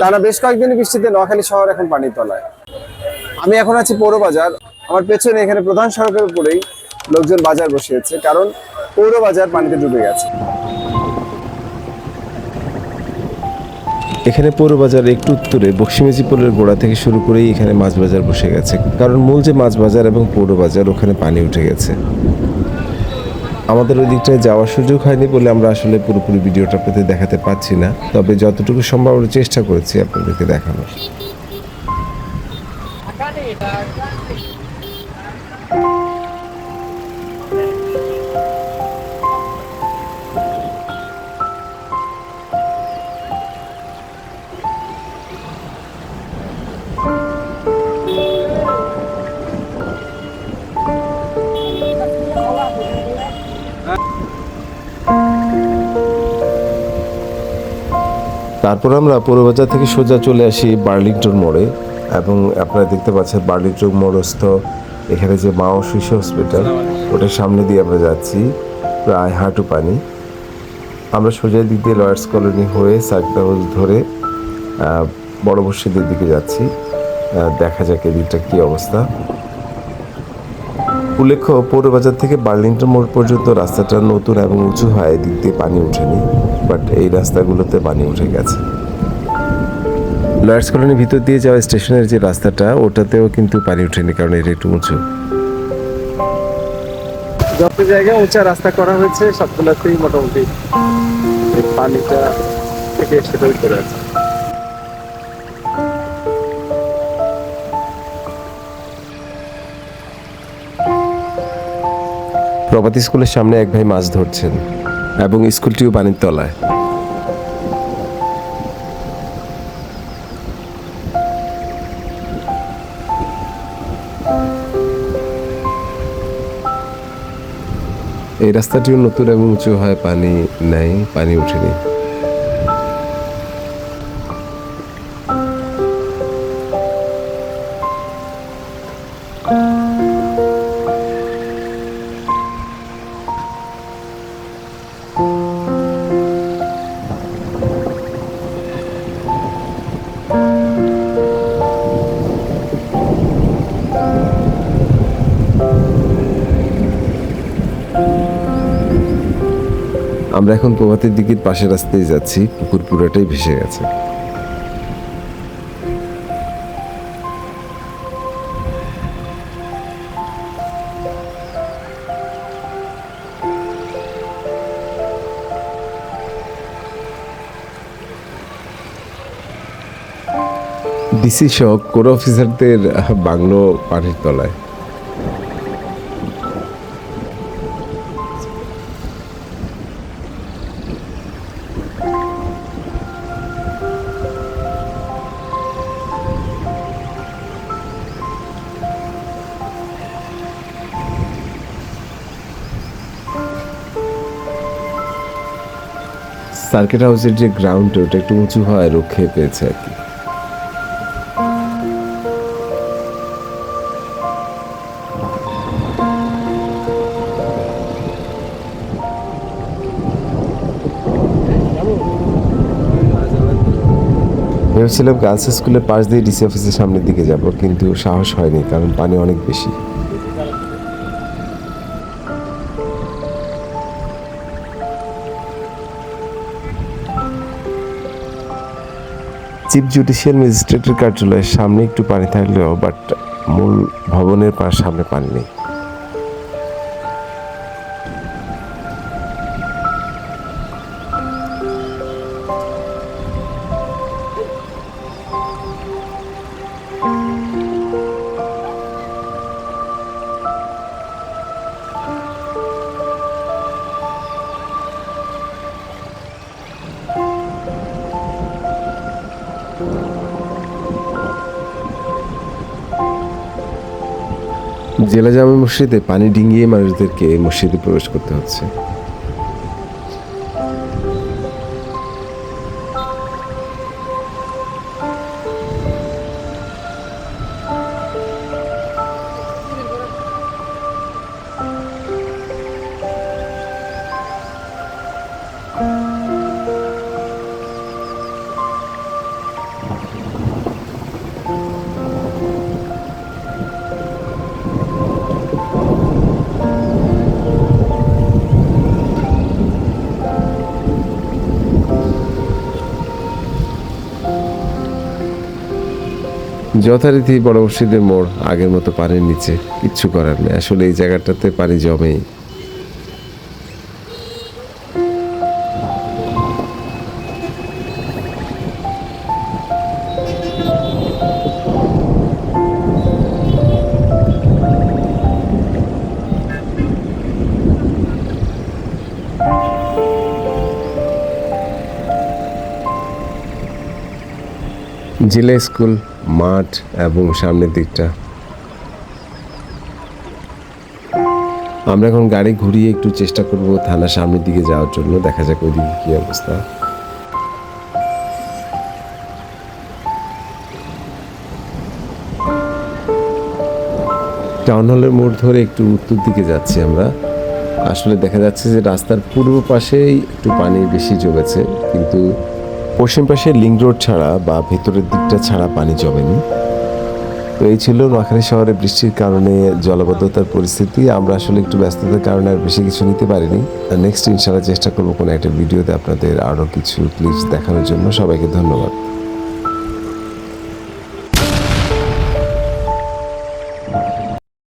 টানা বেশ কয়েকদিন বৃষ্টিতে নোয়াখালী শহর এখন পানির তলায়। আমি এখন আছি পৌর বাজার। আমার পেছনে এখানে প্রধান সড়কের উপরেই লোকজন বাজার বসিয়েছে, কারণ পৌর বাজার পানিতে ডুবে গেছে। এখানে পৌর বাজার একটু উত্তরে বক্সিমেজি পোলের গোড়া থেকে শুরু করেই এখানে মাছ বাজার বসে গেছে। কারণ মূল যে মাছ বাজার এবং পৌর বাজার, ওখানে পানি উঠে গেছে। আমাদের ওই দিকটায় যাওয়ার সুযোগ হয়নি বলে আমরা আসলে পুরোপুরি ভিডিওটা আপনাদের দেখাতে পাচ্ছি না। তবে যতটুকু সম্ভব আমরা চেষ্টা করেছি আপনাদেরকে দেখানোর। তারপর আমরা পৌরবাজার থেকে সোজা চলে আসি বার্লিংটন মোড়ে এবং আপনারা দেখতে পাচ্ছেন বার্লিংটন মোড়স্থ এখানে যে মা ও শিশু হসপিটাল, ওটার সামনে দিয়ে আমরা যাচ্ছি, প্রায় হাঁটু পানি। আমরা সোজা দিক দিয়ে লয়ার্স কলোনি হয়ে সার্কাল ধরে বড় মসজিদের দিকে যাচ্ছি। দেখা যাক এদিকটা কী অবস্থা। উল্লেখ্য পৌরবাজার থেকে বার্লিংটন মোড় পর্যন্ত রাস্তাটা নতুন এবং উঁচু হয়, এদিক দিয়ে পানি ওঠেনি। বাট এই রাস্তাগুলোতে পানি উঠে গেছে। লয়ার্স কলোনির ভিতর দিয়ে যাওয়া স্টেশনের যে রাস্তাটা ওটাতেও কিন্তু পানি উঠেনি কারণ এটা একটু উঁচু। যত জায়গায় উঁচা রাস্তা করা হয়েছে সবগুলোতেই মোটামুটি পানিটা থেকে সেটাই করে আছে। প্রভাতী স্কুলের সামনে এক ভাই মাছ ধরছেন। এবং স্কুলটিও পানির তলায়। এই রাস্তাটিও নতুন এবং উঁচু হয় পানি নেয় পানি উঠেনি আমরা এখন প্রভাতের দিকের পাশের রাস্তায় যাচ্ছি, পুকুর পুরাটাই ভেসে গেছে। ডিসি সহ কোর অফিসারদের বাংলো পানির তলায়। সার্কিট হাউসের যে গ্রাউন্ড ওটা একটু উঁচু হয় রক্ষে পেয়েছে আর কি। ভেবেছিলাম গার্লস স্কুলের পাশ দিয়ে ডিসি অফিসের সামনের দিকে যাব, কিন্তু সাহস হয়নি, কারণ পানি অনেক বেশি। চিফ জুডিশিয়াল ম্যাজিস্ট্রেটের কার্যালয়ের সামনে একটু পানি থাকলেও বাট মূল ভবনের পাশ সামনে পানি নেই। জেলা জামে মসজিদে পানি ডিঙিয়ে মানুষদেরকে মসজিদে প্রবেশ করতে হচ্ছে। যথারীতি বড় মসজিদের মোড় আগের মতো পানির নিচে, কিচ্ছু করার নেই। আসলে এই জায়গাটাতে পানি জমেই। জেলা স্কুল মাঠ এবং সামনের দিকটা। আমরা এখন গাড়ি ঘুরিয়ে একটু চেষ্টা করব থানার সামনের দিকে যাওয়ার জন্য। দেখা যাক ওইদিকে কি অবস্থা। টাউন হলের মোড় ধরে একটু উত্তর দিকে যাচ্ছি আমরা। আসলে দেখা যাচ্ছে যে রাস্তার পূর্ব পাশেই একটু পানি বেশি জমেছে, কিন্তু পশ্চিম পাশে লিঙ্ক রোড ছাড়া বা ভেতরের দিকটা ছাড়া পানি জমেনি। তো এই ছিল নোয়াখালী শহরে বৃষ্টির কারণে জলবদ্ধতার পরিস্থিতি। আমরা আসলে একটু ব্যস্ততার কারণে আর বেশি কিছু নিতে পারিনি। নেক্সট ইনশাল্লাহ চেষ্টা করব কোনো একটা ভিডিওতে আপনাদের আরও কিছু ক্লিপস দেখানোর জন্য। সবাইকে ধন্যবাদ।